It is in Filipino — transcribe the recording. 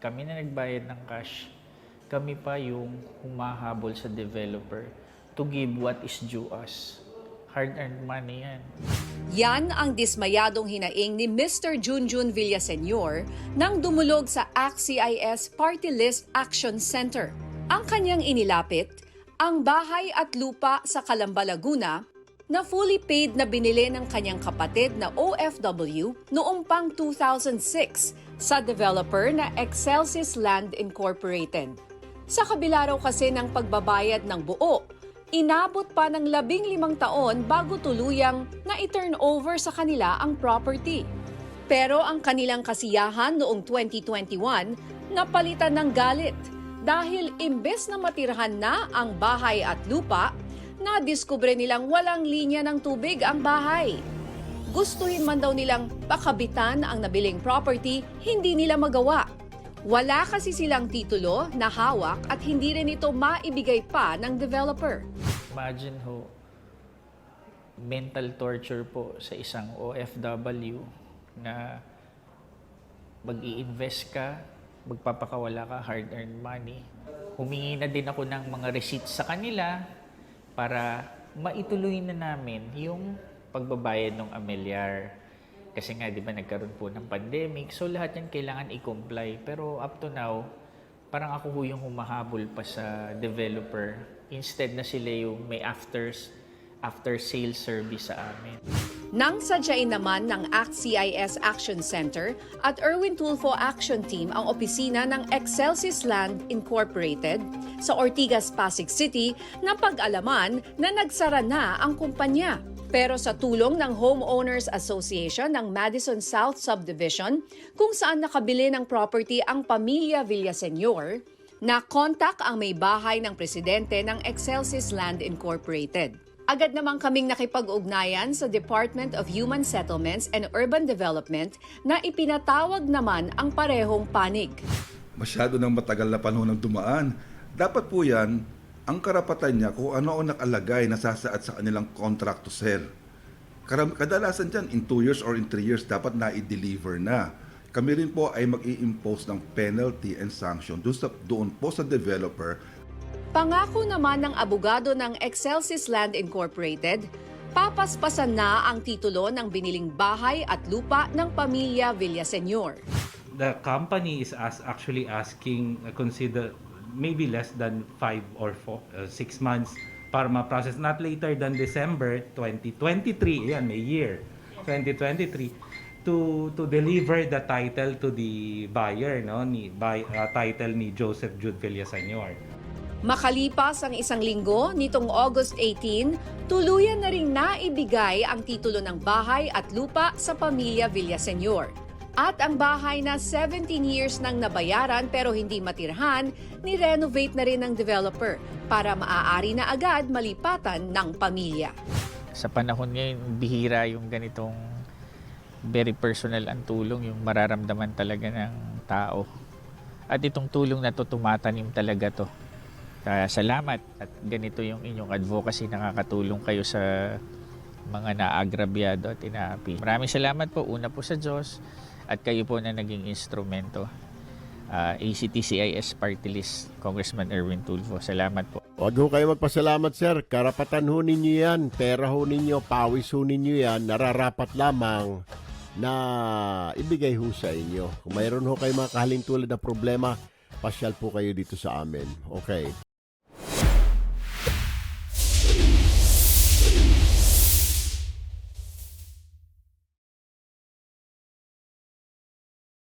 Kami na nagbayad ng cash. Kami pa yung humahabol sa developer to give what is due us. Hard-earned money yan. Yan ang dismayadong hinaing ni Mr. Junjun Villaseñor nang dumulog sa ACT-CIS Party List Action Center. Ang kanyang inilapit, ang bahay at lupa sa Calamba, Laguna na fully paid na binili ng kanyang kapatid na OFW noong pang 2006 sa developer na Excelsis Land Incorporated. Sa kabila raw kasi ng pagbabayad ng buo, inabot pa ng labing limang taon bago tuluyang na i-turn over sa kanila ang property. Pero ang kanilang kasiyahan noong 2021 napalitan ng galit dahil imbes na matirhan na ang bahay at lupa, nadiskubre nilang walang linya ng tubig ang bahay. Gustuhin man daw nilang pakabitan ang nabiling property, hindi nila magawa. Wala kasi silang titulo na hawak at hindi rin ito maibigay pa ng developer. Imagine ho, mental torture po sa isang OFW na mag invest ka, magpapakawala ka, hard-earned money. Humingi na din ako ng mga receipts sa kanila para maituloy na namin yung pagbabayad ng amilyar. Kasi nga, di ba, nagkaroon po ng pandemic. So, lahat yan kailangan i-comply. Pero up to now, parang ako ho yung humahabol pa sa developer. Instead na sila yung may afters, after sales service sa amin. Nang sadyain naman ng ACT-CIS Action Center at Erwin Tulfo Action Team ang opisina ng Excelsis Land Incorporated sa Ortigas, Pasig City na pag-alaman na nagsara na ang kumpanya. Pero sa tulong ng Homeowners Association ng Madison South Subdivision, kung saan nakabili ng property ang pamilya Villaseñor, na kontak ang may bahay ng presidente ng Excelsis Land Incorporated. Agad namang kaming nakipag-ugnayan sa Department of Human Settlements and Urban Development na ipinatawag naman ang parehong panig. masyado ng matagal na panahon ng dumaan. Dapat po yan, ang karapatan niya kung ano ang nakalagay na sasaad sa kanilang contract to sell. Karam- Kadalasan dyan, in 2 years or in 3 years, dapat na i-deliver na. Kami rin po ay mag impose ng penalty and sanction doon, sa, doon po sa developer Pangako naman ng abogado ng Excelsis Land Incorporated, papaspasan na ang titulo ng biniling bahay at lupa ng pamilya Villaseñor. the company is as actually asking uh, consider maybe less than five or four, uh, six months para ma-process not later than December 2023 yan may year 2023 to to deliver the title to the buyer no ni buy, uh, title ni Joseph Jude Villaseñor Makalipas ang isang linggo, nitong August 18, tuluyan na ring naibigay ang titulo ng bahay at lupa sa pamilya Villaseñor. At ang bahay na 17 years nang nabayaran pero hindi matirhan, ni-renovate na rin ng developer para maaari na agad malipatan ng pamilya. Sa panahon ngayon, bihira yung ganitong very personal ang tulong, yung mararamdaman talaga ng tao. At itong tulong na to, tumatanim talaga to. Kaya salamat at ganito yung inyong advocacy, nakakatulong kayo sa mga naagrabyado at inaapi. Maraming salamat po, una po sa Diyos at kayo po na naging instrumento. Ah, ACT-CIS Party List, Congressman Erwin Tulfo. Salamat po. Huwag ho kayo magpasalamat, sir. Karapatan ho ninyo yan. Pera ho ninyo, pawis ho ninyo yan. Nararapat lamang na ibigay ho sa inyo. Kung mayroon ho kayo mga kahalintulad na problema, pasyal po kayo dito sa amin. Okay.